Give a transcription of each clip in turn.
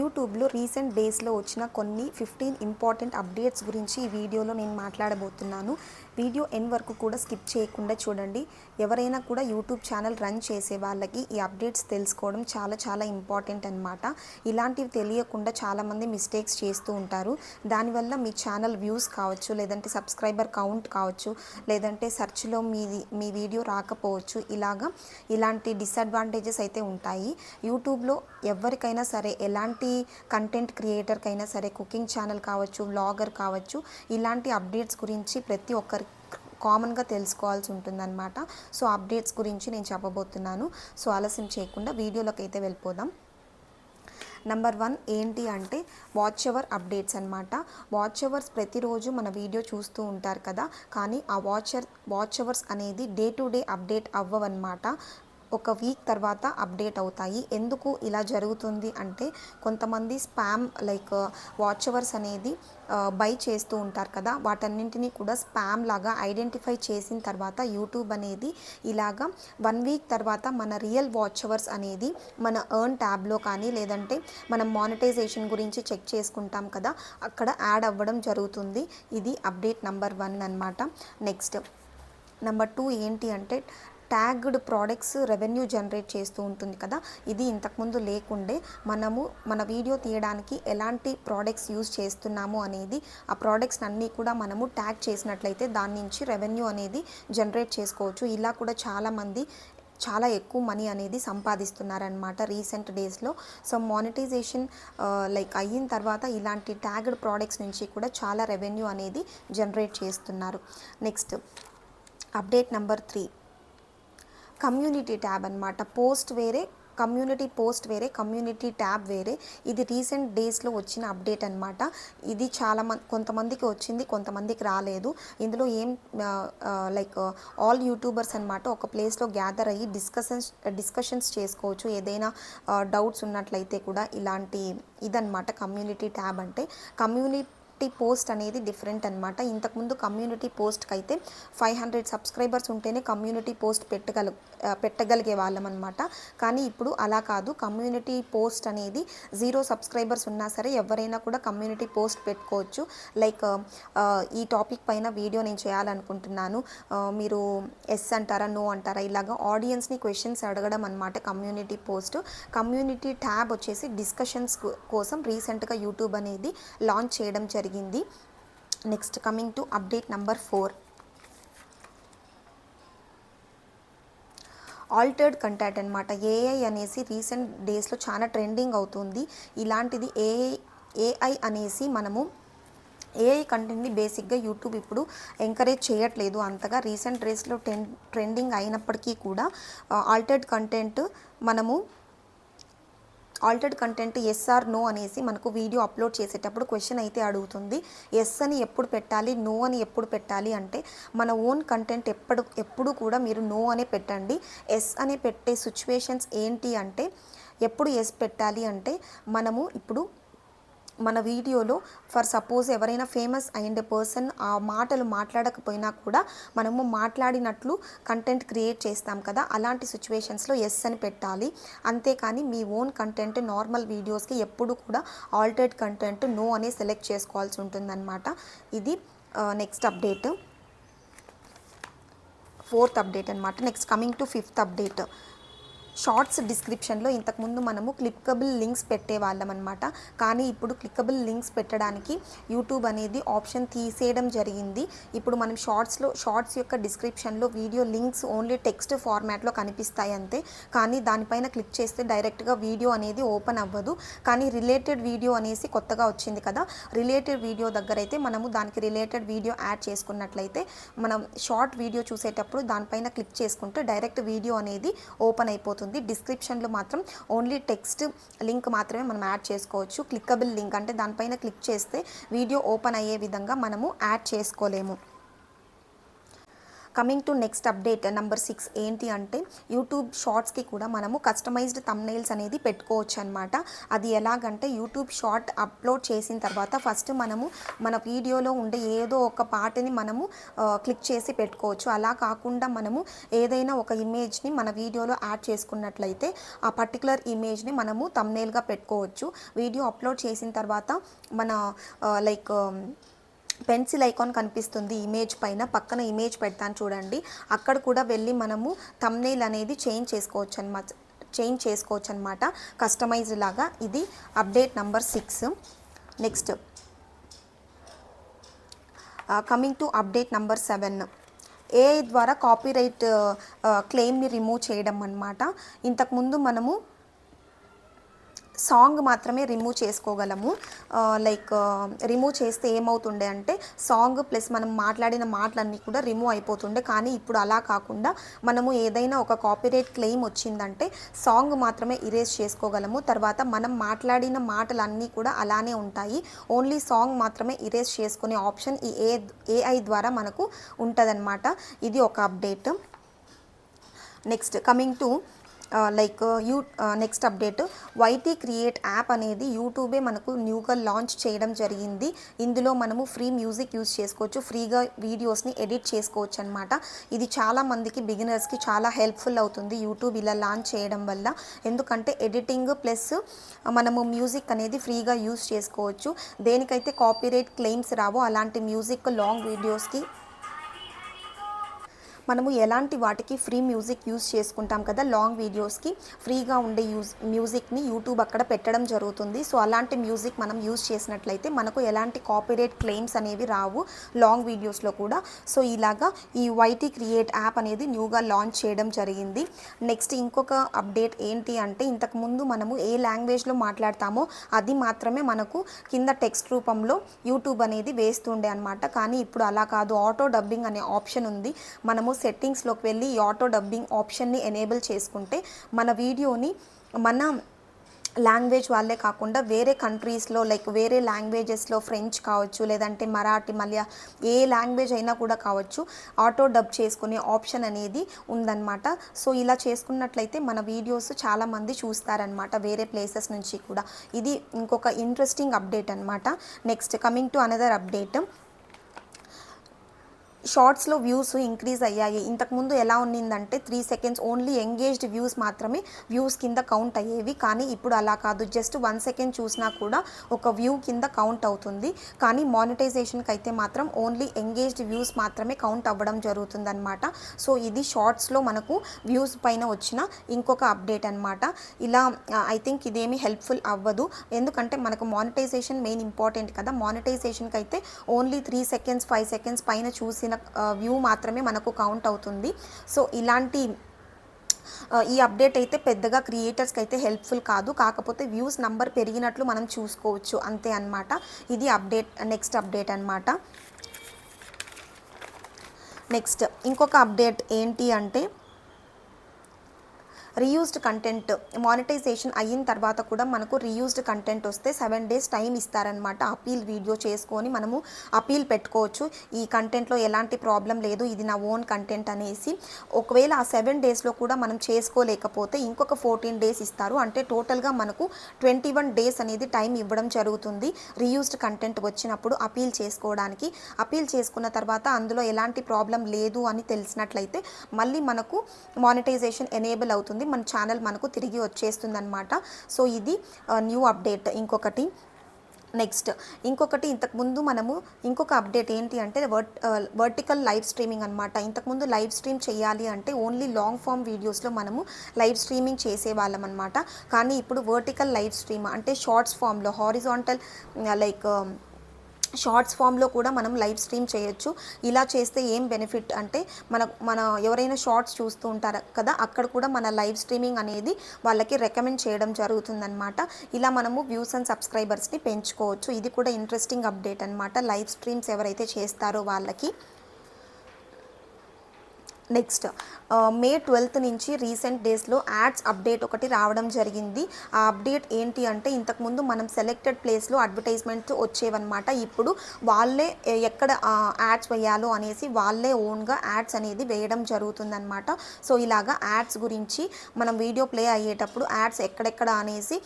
యూట్యూబ్లో రీసెంట్ డేస్లో వచ్చిన కొన్ని ఫిఫ్టీన్ ఇంపార్టెంట్ అప్డేట్స్ గురించి ఈ వీడియోలో నేను మాట్లాడబోతున్నాను. వీడియో ఎన్ వరకు కూడా స్కిప్ చేయకుండా చూడండి. ఎవరైనా కూడా యూట్యూబ్ ఛానల్ రన్ చేసే వాళ్ళకి ఈ అప్డేట్స్ తెలుసుకోవడం చాలా చాలా ఇంపార్టెంట్ అనమాట ఇలాంటివి తెలియకుండా చాలామంది మిస్టేక్స్ చేస్తూ ఉంటారు. దానివల్ల మీ ఛానల్ వ్యూస్ కావచ్చు లేదంటే సబ్స్క్రైబర్ కౌంట్ కావచ్చు లేదంటే సెర్చ్లో మీది మీ వీడియో రాకపోవచ్చు ఇలాగా ఇలాంటి డిసడ్వాంటేజెస్ అయితే ఉంటాయి. యూట్యూబ్లో ఎవరికైనా సరే ఎలాంటి కంటెంట్ క్రియేటర్కైనా సరే కుకింగ్ ఛానల్ కావచ్చు వ్లాగర్ కావచ్చు ఇలాంటి అప్డేట్స్ గురించి ప్రతి ఒక్కరికి కామన్గా తెలుసుకోవాల్సి ఉంటుందన్నమాట. సో అప్డేట్స్ గురించి నేను చెప్పబోతున్నాను. సో ఆలస్యం చేయకుండా వీడియోలోకి అయితే వెళ్ళిపోదాం. నెంబర్ వన్ ఏంటి అంటే వాచ్ అవర్ అప్డేట్స్ అనమాట వాచ్ అవర్స్ ప్రతిరోజు మన వీడియో చూస్తూ ఉంటారు కదా. కానీ ఆ వాచర్ వాచ్ అవర్స్ అనేది డే టు డే అప్డేట్ అవ్వవన్నమాట. ఒక వీక్ తర్వాత అప్డేట్ అవుతాయి. ఎందుకు ఇలా జరుగుతుంది అంటే కొంతమంది స్పామ్ లైక్ వాచ్ అవర్స్ అనేది బై చేస్తూ ఉంటారు కదా. వాటన్నింటినీ కూడా స్పామ్ లాగా ఐడెంటిఫై చేసిన తర్వాత యూట్యూబ్ అనేది ఇలాగా వన్ వీక్ తర్వాత మన రియల్ వాచవర్స్ అనేది మన ఎర్న్ ట్యాబ్లో కానీ లేదంటే మనం మానిటైజేషన్ గురించి చెక్ చేసుకుంటాం కదా అక్కడ యాడ్ అవ్వడం జరుగుతుంది. ఇది అప్డేట్ నెంబర్ వన్ అనమాట నెక్స్ట్ నెంబర్ టూ ఏంటి అంటే ట్యాగ్డ్ ప్రోడక్ట్స్ రెవెన్యూ జనరేట్ చేస్తూ ఉంటుంది కదా. ఇది ఇంతకుముందు లేకుండే మనము మన వీడియో తీయడానికి ఎలాంటి ప్రోడక్ట్స్ యూజ్ చేస్తున్నాము అనేది ఆ ప్రోడక్ట్స్ అన్నీ కూడా మనము ట్యాగ్ చేసినట్లయితే దాని నుంచి రెవెన్యూ అనేది జనరేట్ చేసుకోవచ్చు. ఇలా కూడా చాలామంది చాలా ఎక్కువ మనీ అనేది సంపాదిస్తున్నారనమాట రీసెంట్ డేస్లో. సో మానిటైజేషన్ లైక్ అయిన తర్వాత ఇలాంటి ట్యాగ్డ్ ప్రోడక్ట్స్ నుంచి కూడా చాలా రెవెన్యూ అనేది జనరేట్ చేస్తున్నారు. Next update number three. Community tab అనమాట పోస్ట్ వేరే కమ్యూనిటీ పోస్ట్ వేరే కమ్యూనిటీ ట్యాబ్ వేరే. ఇది రీసెంట్ డేస్లో వచ్చిన అప్డేట్ అనమాట ఇది చాలా మంది కొంతమందికి వచ్చింది కొంతమందికి రాలేదు. ఇందులో ఏం లైక్ ఆల్ యూట్యూబర్స్ అనమాట ఒక ప్లేస్లో గ్యాదర్ అయ్యి డిస్కషన్స్ డిస్కషన్స్ చేసుకోవచ్చు. ఏదైనా డౌట్స్ ఉన్నట్లయితే కూడా ఇలాంటి ఇదనమాట కమ్యూనిటీ ట్యాబ్ అంటే. కమ్యూనిటీ కమ్యూనిటీ పోస్ట్ అనేది డిఫరెంట్ అనమాట ఇంతకుముందు కమ్యూనిటీ పోస్ట్కి అయితే ఫైవ్ హండ్రెడ్ సబ్స్క్రైబర్స్ ఉంటేనే కమ్యూనిటీ పోస్ట్ పెట్టగల పెట్టగలిగే వాళ్ళం అనమాట కానీ ఇప్పుడు అలా కాదు. కమ్యూనిటీ పోస్ట్ అనేది జీరో సబ్స్క్రైబర్స్ ఉన్నా సరే ఎవరైనా కూడా కమ్యూనిటీ పోస్ట్ పెట్టుకోవచ్చు. లైక్ ఈ టాపిక్ పైన వీడియో నేను చేయాలనుకుంటున్నాను. మీరు ఎస్ అంటారా నో అంటారా ఇలాగా ఆడియన్స్ని క్వశ్చన్స్ అడగడం అనమాట కమ్యూనిటీ పోస్ట్. కమ్యూనిటీ ట్యాబ్ వచ్చేసి డిస్కషన్స్ కోసం రీసెంట్గా యూట్యూబ్ అనేది లాంచ్ చేయడం జరిగింది. జరిగింది next coming to update number four altered content అనమాట ఏఐ అనేసి రీసెంట్ డేస్లో చాలా ట్రెండింగ్ అవుతుంది. ఇలాంటిది ఏఐ ఏఐ అనేసి మనము ఏఐ కంటెంట్ని బేసిక్గా యూట్యూబ్ ఇప్పుడు ఎంకరేజ్ చేయట్లేదు. అంతగా రీసెంట్ డేస్లో ట్రెండింగ్ అయినప్పటికీ కూడా uh, ఆల్టర్డ్ కంటెంట్ మనము altered content yes or no అనేసి మనకు వీడియో అప్లోడ్ చేసేటప్పుడు క్వశ్చన్ అయితే అడుగుతుంది. ఎస్ అని ఎప్పుడు పెట్టాలి? నో అని ఎప్పుడు పెట్టాలి? అంటే మన ఓన్ కంటెంట్ ఎప్పుడు ఎప్పుడు కూడా మీరు నో అనే పెట్టండి. ఎస్ అని పెట్టే సిచ్యువేషన్స్ ఏంటి అంటే ఎప్పుడు ఎస్ పెట్టాలి అంటే మనము ఇప్పుడు మన వీడియోలో ఫర్ సపోజ్ ఎవరైనా ఫేమస్ అయిన పర్సన్ ఆ మాటలు మాట్లాడకపోయినా కూడా మనము మాట్లాడినట్లు కంటెంట్ క్రియేట్ చేస్తాం కదా. అలాంటి సిచ్యువేషన్స్లో ఎస్ అని పెట్టాలి. అంతేకాని మీ ఓన్ కంటెంట్ నార్మల్ వీడియోస్కి ఎప్పుడు కూడా ఆల్టర్డ్ కంటెంట్ నో అనే సెలెక్ట్ చేసుకోవాల్సి ఉంటుందన్నమాట. ఇది నెక్స్ట్ అప్డేట్ ఫోర్త్ అప్డేట్ అనమాట next coming to fifth update shorts డిస్క్రిప్షన్లో ఇంతకుముందు మనము క్లిక్కబుల్ లింక్స్ పెట్టేవాళ్ళం అనమాట కానీ ఇప్పుడు క్లిక్కబుల్ లింక్స్ పెట్టడానికి యూట్యూబ్ అనేది ఆప్షన్ తీసేయడం జరిగింది. ఇప్పుడు మనం షార్ట్స్లో షార్ట్స్ యొక్క డిస్క్రిప్షన్లో వీడియో లింక్స్ ఓన్లీ టెక్స్ట్ ఫార్మాట్లో కనిపిస్తాయి అంతే. కానీ దానిపైన క్లిక్ చేస్తే డైరెక్ట్గా వీడియో అనేది ఓపెన్ అవ్వదు. కానీ రిలేటెడ్ వీడియో అనేసి కొత్తగా వచ్చింది కదా రిలేటెడ్ వీడియో దగ్గర అయితే మనము దానికి రిలేటెడ్ వీడియో యాడ్ చేసుకున్నట్లయితే మనం షార్ట్ వీడియో చూసేటప్పుడు దానిపైన క్లిక్ చేసుకుంటే డైరెక్ట్ వీడియో అనేది ఓపెన్ అయిపోతుంది. ఉంటుంది డిస్క్రిప్షన్లో మాత్రం ఓన్లీ టెక్స్ట్ లింక్ మాత్రమే మనం యాడ్ చేసుకోవచ్చు. క్లిక్కబుల్ లింక్ అంటే దానిపైన క్లిక్ చేస్తే వీడియో ఓపెన్ అయ్యే విధంగా మనము యాడ్ చేసుకోలేము. Coming to next update number six ఏంటి అంటే యూట్యూబ్ షార్ట్స్కి కూడా మనము కస్టమైజ్డ్ తమ్నైల్స్ అనేది పెట్టుకోవచ్చు అనమాట అది ఎలాగంటే యూట్యూబ్ షార్ట్ అప్లోడ్ చేసిన తర్వాత ఫస్ట్ మనము మన వీడియోలో ఉండే ఏదో ఒక పాటని మనము క్లిక్ చేసి పెట్టుకోవచ్చు. అలా కాకుండా మనము ఏదైనా ఒక ఇమేజ్ని మన వీడియోలో యాడ్ చేసుకున్నట్లయితే ఆ పర్టికులర్ ఇమేజ్ని మనము తమ్నేల్గా పెట్టుకోవచ్చు. వీడియో అప్లోడ్ చేసిన తర్వాత మన లైక్ పెన్సిల్ ఐకాన్ కనిపిస్తుంది ఇమేజ్ పైన పక్కన ఇమేజ్ పెడతాను చూడండి. అక్కడ కూడా వెళ్ళి మనము తమ్నేల్ అనేది చేంజ్ చేసుకోవచ్చు అనమాట చేంజ్ చేసుకోవచ్చు అనమాట కస్టమైజ్ లాగా ఇది update number six next coming to update number seven AI ద్వారా కాపీరైట్ క్లెయిమ్ని రిమూవ్ చేయడం అనమాట ఇంతకుముందు మనము సాంగ్ మాత్రమే రిమూవ్ చేసుకోగలము. లైక్ రిమూవ్ చేస్తే ఏమవుతుండే అంటే సాంగ్ ప్లస్ మనం మాట్లాడిన మాటలన్నీ కూడా రిమూవ్ అయిపోతుండే. కానీ ఇప్పుడు అలా కాకుండా మనము ఏదైనా ఒక కాపీరైట్ క్లెయిమ్ వచ్చిందంటే సాంగ్ మాత్రమే ఇరేజ్ చేసుకోగలము. తర్వాత మనం మాట్లాడిన మాటలన్నీ కూడా అలానే ఉంటాయి. ఓన్లీ సాంగ్ మాత్రమే ఇరేజ్ చేసుకునే ఆప్షన్ ఈ ఏ ఏఐ ద్వారా మనకు ఉంటుందన్నమాట. ఇది ఒక update next coming to like you next update YT create app అనేది యూట్యూబే మనకు న్యూగా లాంచ్ చేయడం జరిగింది. ఇందులో మనము ఫ్రీ మ్యూజిక్ యూజ్ చేసుకోవచ్చు. ఫ్రీగా వీడియోస్ని ఎడిట్ చేసుకోవచ్చు అనమాట ఇది చాలా మందికి బిగినర్స్కి చాలా హెల్ప్ఫుల్ అవుతుంది యూట్యూబ్ ఇలా లాంచ్ చేయడం వల్ల. ఎందుకంటే ఎడిటింగ్ ప్లస్ మనము మ్యూజిక్ అనేది ఫ్రీగా యూస్ చేసుకోవచ్చు. దేనికైతే కాపీరైట్ క్లెయిమ్స్ రావో అలాంటి మ్యూజిక్ లాంగ్ వీడియోస్కి మనము ఎలాంటి వాటికి ఫ్రీ మ్యూజిక్ యూజ్ చేసుకుంటాం కదా లాంగ్ వీడియోస్కి ఫ్రీగా ఉండే యూజ్ మ్యూజిక్ని యూట్యూబ్ అక్కడ పెట్టడం జరుగుతుంది. సో అలాంటి మ్యూజిక్ మనం యూజ్ చేసినట్లయితే మనకు ఎలాంటి కాపీరేట్ క్లెయిమ్స్ అనేవి రావు లాంగ్ వీడియోస్లో కూడా. సో ఇలాగా ఈ వైటీ క్రియేట్ యాప్ అనేది న్యూగా లాంచ్ చేయడం జరిగింది. నెక్స్ట్ ఇంకొక అప్డేట్ ఏంటి అంటే ఇంతకుముందు మనము ఏ లాంగ్వేజ్లో మాట్లాడతామో అది మాత్రమే మనకు కింద టెక్స్ట్ రూపంలో యూట్యూబ్ అనేది వేస్తుండే అనమాట కానీ ఇప్పుడు అలా కాదు. ఆటో డబ్బింగ్ అనే ఆప్షన్ ఉంది. మనము సెట్టింగ్స్లోకి వెళ్ళి ఆటో డబ్బింగ్ ఆప్షన్ని ఎనేబుల్ చేసుకుంటే మన వీడియోని మన లాంగ్వేజ్ వాళ్ళే కాకుండా వేరే కంట్రీస్లో లైక్ వేరే లాంగ్వేజెస్లో ఫ్రెంచ్ కావచ్చు లేదంటే మరాఠీ మలయా ఏ లాంగ్వేజ్ అయినా కూడా కావచ్చు ఆటో డబ్ చేసుకునే ఆప్షన్ అనేది ఉందన్నమాట. సో ఇలా చేసుకున్నట్లయితే మన వీడియోస్ చాలామంది చూస్తారనమాట వేరే ప్లేసెస్ నుంచి కూడా. ఇది ఇంకొక ఇంట్రెస్టింగ్ అప్డేట్ అనమాట next coming to another update షార్ట్స్లో వ్యూస్ ఇంక్రీజ్ అయ్యాయి. ఇంతకుముందు ఎలా ఉన్నిందంటే three seconds only engaged views మాత్రమే వ్యూస్ కింద కౌంట్ అయ్యేవి. కానీ ఇప్పుడు అలా కాదు. జస్ట్ వన్ సెకండ్ చూసినా కూడా ఒక వ్యూ కింద కౌంట్ అవుతుంది. కానీ మానిటైజేషన్కి అయితే మాత్రం ఓన్లీ ఎంగేజ్డ్ వ్యూస్ మాత్రమే కౌంట్ అవ్వడం జరుగుతుందన్నమాట. సో ఇది షార్ట్స్లో మనకు వ్యూస్ పైన వచ్చిన ఇంకొక అప్డేట్ అనమాట ఇలా ఐ థింక్ ఇదేమి హెల్ప్ఫుల్ అవ్వదు. ఎందుకంటే మనకు మానిటైజేషన్ మెయిన్ ఇంపార్టెంట్ కదా. మానిటైజేషన్కి అయితే only three seconds five seconds పైన చూసిన వ్యూ మాత్రమే మనకు కౌంట్ అవుతుంది. సో ఇలాంటి ఈ అప్డేట్ అయితే పెద్దగా క్రియేటర్స్కి అయితే హెల్ప్ఫుల్ కాదు. కాకపోతే వ్యూస్ నంబర్ పెరిగినట్లు మనం చూసుకోవచ్చు. అంతే అనమాట ఇది అప్డేట్ నెక్స్ట్ అప్డేట్ అన్నమాట. నెక్స్ట్ ఇంకొక అప్డేట్ ఏంటి అంటే రీయూజ్డ్ కంటెంట్ మానిటైజేషన్ అయిన తర్వాత కూడా మనకు రీయూజ్డ్ కంటెంట్ వస్తే సెవెన్ డేస్ టైం ఇస్తారనమాట అపీల్ వీడియో చేసుకొని మనము అపీల్ పెట్టుకోవచ్చు. ఈ కంటెంట్లో ఎలాంటి ప్రాబ్లం లేదు. ఇది నా ఓన్ కంటెంట్ అనేసి. ఒకవేళ ఆ సెవెన్ డేస్లో కూడా మనం చేసుకోలేకపోతే ఇంకొక ఫోర్టీన్ డేస్ ఇస్తారు. అంటే టోటల్గా మనకు ట్వంటీ వన్ డేస్ అనేది టైం ఇవ్వడం జరుగుతుంది. రీయూజ్డ్ కంటెంట్ వచ్చినప్పుడు అపీల్ చేసుకోవడానికి. అపీల్ చేసుకున్న తర్వాత అందులో ఎలాంటి ప్రాబ్లం లేదు అని తెలిసినట్లయితే మళ్ళీ మనకు మానిటైజేషన్ ఎనేబుల్ అవుతుంది. మన ఛానల్ మనకు తిరిగి వచ్చేస్తుంది అనమాట సో ఇది న్యూ అప్డేట్ ఇంకొకటి. నెక్స్ట్ ఇంకొకటి ఇంతకుముందు మనము ఇంకొక అప్డేట్ ఏంటి అంటే వర్ట్ వర్టికల్ లైవ్ స్ట్రీమింగ్ అనమాట ఇంతకుముందు లైవ్ స్ట్రీమ్ చేయాలి అంటే ఓన్లీ లాంగ్ ఫామ్ వీడియోస్లో మనము లైవ్ స్ట్రీమింగ్ చేసేవాళ్ళం అనమాట కానీ ఇప్పుడు వర్టికల్ లైవ్ స్ట్రీమ్ అంటే షార్ట్స్ ఫామ్లో హారిజాంటల్ లైక్ షార్ట్స్ ఫామ్లో కూడా మనం లైవ్ స్ట్రీమ్ చేయొచ్చు. ఇలా చేస్తే ఏం బెనిఫిట్ అంటే మన మన ఎవరైనా షార్ట్స్ చూస్తూ ఉంటారు కదా అక్కడ కూడా మన లైవ్ స్ట్రీమింగ్ అనేది వాళ్ళకి రికమెండ్ చేయడం జరుగుతుందన్నమాట. ఇలా మనము వ్యూస్ అండ్ సబ్స్క్రైబర్స్ని పెంచుకోవచ్చు. ఇది కూడా ఇంట్రెస్టింగ్ అప్డేట్ అనమాట లైవ్ స్ట్రీమ్స్ ఎవరైతే చేస్తారో వాళ్ళకి. నెక్స్ట్ మే ట్వెల్త్ నుంచి రీసెంట్ డేస్లో యాడ్స్ అప్డేట్ ఒకటి రావడం జరిగింది. ఆ అప్డేట్ ఏంటి అంటే ఇంతకుముందు మనం సెలెక్టెడ్ ప్లేస్లో అడ్వర్టైజ్మెంట్స్ వచ్చేవన్నమాట. ఇప్పుడు వాళ్ళే ఎక్కడ యాడ్స్ వేయాలో అనేసి వాళ్ళే ఓన్గా యాడ్స్ అనేది వేయడం జరుగుతుందన్నమాట. సో ఇలాగా యాడ్స్ గురించి మనం వీడియో ప్లే అయ్యేటప్పుడు యాడ్స్ ఎక్కడెక్కడ అనేసి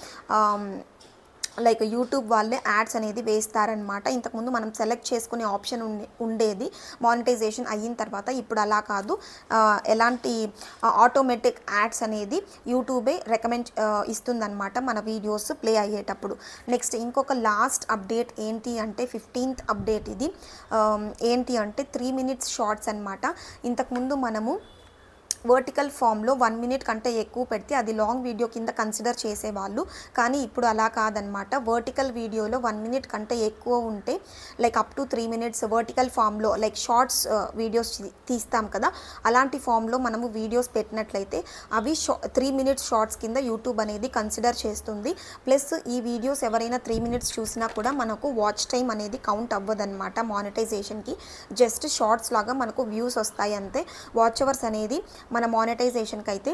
లైక్ యూట్యూబ్ వాళ్ళే యాడ్స్ అనేది వేస్తారనమాట ఇంతకుముందు మనం సెలెక్ట్ చేసుకునే ఆప్షన్ ఉండే ఉండేది. మానిటైజేషన్ అయిన తర్వాత ఇప్పుడు అలా కాదు. ఎలాంటి ఆటోమేటిక్ యాడ్స్ అనేది యూట్యూబే రికమెండ్ ఇస్తుందన్నమాట మన వీడియోస్ ప్లే అయ్యేటప్పుడు. నెక్స్ట్ ఇంకొక లాస్ట్ అప్డేట్ ఏంటి అంటే ఫిఫ్టీన్త్ అప్డేట్ ఇది. ఏంటి అంటే త్రీ మినిట్స్ షార్ట్స్ అనమాట ఇంతకుముందు మనము వర్టికల్ ఫామ్లో వన్ మినిట్ కంటే ఎక్కువ పెడితే అది లాంగ్ వీడియో కింద కన్సిడర్ చేసేవాళ్ళు. కానీ ఇప్పుడు అలా కాదనమాట వర్టికల్ వీడియోలో వన్ మినిట్ కంటే ఎక్కువ ఉంటే like up to three minutes vertical ఫామ్లో లైక్ షార్ట్స్ వీడియోస్ తీస్తాం కదా. అలాంటి ఫామ్లో మనము వీడియోస్ పెట్టినట్లయితే అవి షా త్రీ మినిట్స్ షార్ట్స్ కింద యూట్యూబ్ అనేది కన్సిడర్ చేస్తుంది. ప్లస్ ఈ వీడియోస్ ఎవరైనా త్రీ మినిట్స్ చూసినా కూడా మనకు వాచ్ టైం అనేది కౌంట్ అవ్వదన్నమాట మానిటైజేషన్కి జస్ట్ షార్ట్స్ లాగా మనకు వ్యూస్ వస్తాయి అంతే. వాచ్ అవర్స్ అనేది మన మానిటైజేషన్కి అయితే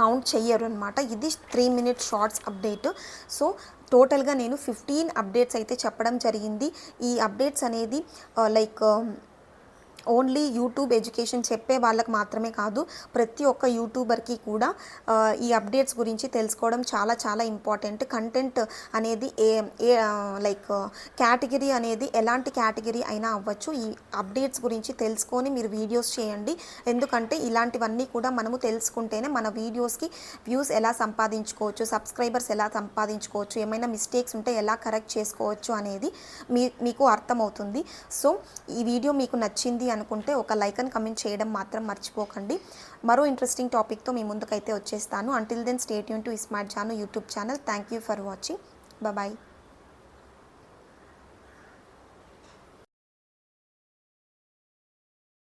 కౌంట్ చెయ్యరు అనమాట ఇది three minute shorts update so టోటల్గా నేను ఫిఫ్టీన్ అప్డేట్స్ అయితే చెప్పడం జరిగింది. ఈ అప్డేట్స్ అనేది uh, like um, only YouTube education చెప్పే వాళ్ళకి మాత్రమే కాదు ప్రతి ఒక్క యూట్యూబర్కి కూడా ఈ అప్డేట్స్ గురించి తెలుసుకోవడం చాలా చాలా ఇంపార్టెంట్. కంటెంట్ అనేది ఏ ఏ లైక్ కేటగిరీ అనేది ఎలాంటి కేటగిరీ అయినా అవ్వచ్చు. ఈ అప్డేట్స్ గురించి తెలుసుకొని మీరు వీడియోస్ చేయండి. ఎందుకంటే ఇలాంటివన్నీ కూడా మనము తెలుసుకుంటేనే మన వీడియోస్కి వ్యూస్ ఎలా సంపాదించుకోవచ్చు సబ్స్క్రైబర్స్ ఎలా సంపాదించుకోవచ్చు ఏమైనా మిస్టేక్స్ ఉంటే ఎలా కరెక్ట్ చేసుకోవచ్చు అనేది మీ మీకు అర్థమవుతుంది. సో ఈ వీడియో మీకు నచ్చింది అనుకుంటే ఒక లైక్ అండ్ కమెంట్ చేయడం మాత్రం మర్చిపోకండి. మరో ఇంట్రెస్టింగ్ టాపిక్తో మీ ముందుకైతే వచ్చేస్తాను. Until then stay Yoon to smart Jaanu YouTube channel thank you for watching bye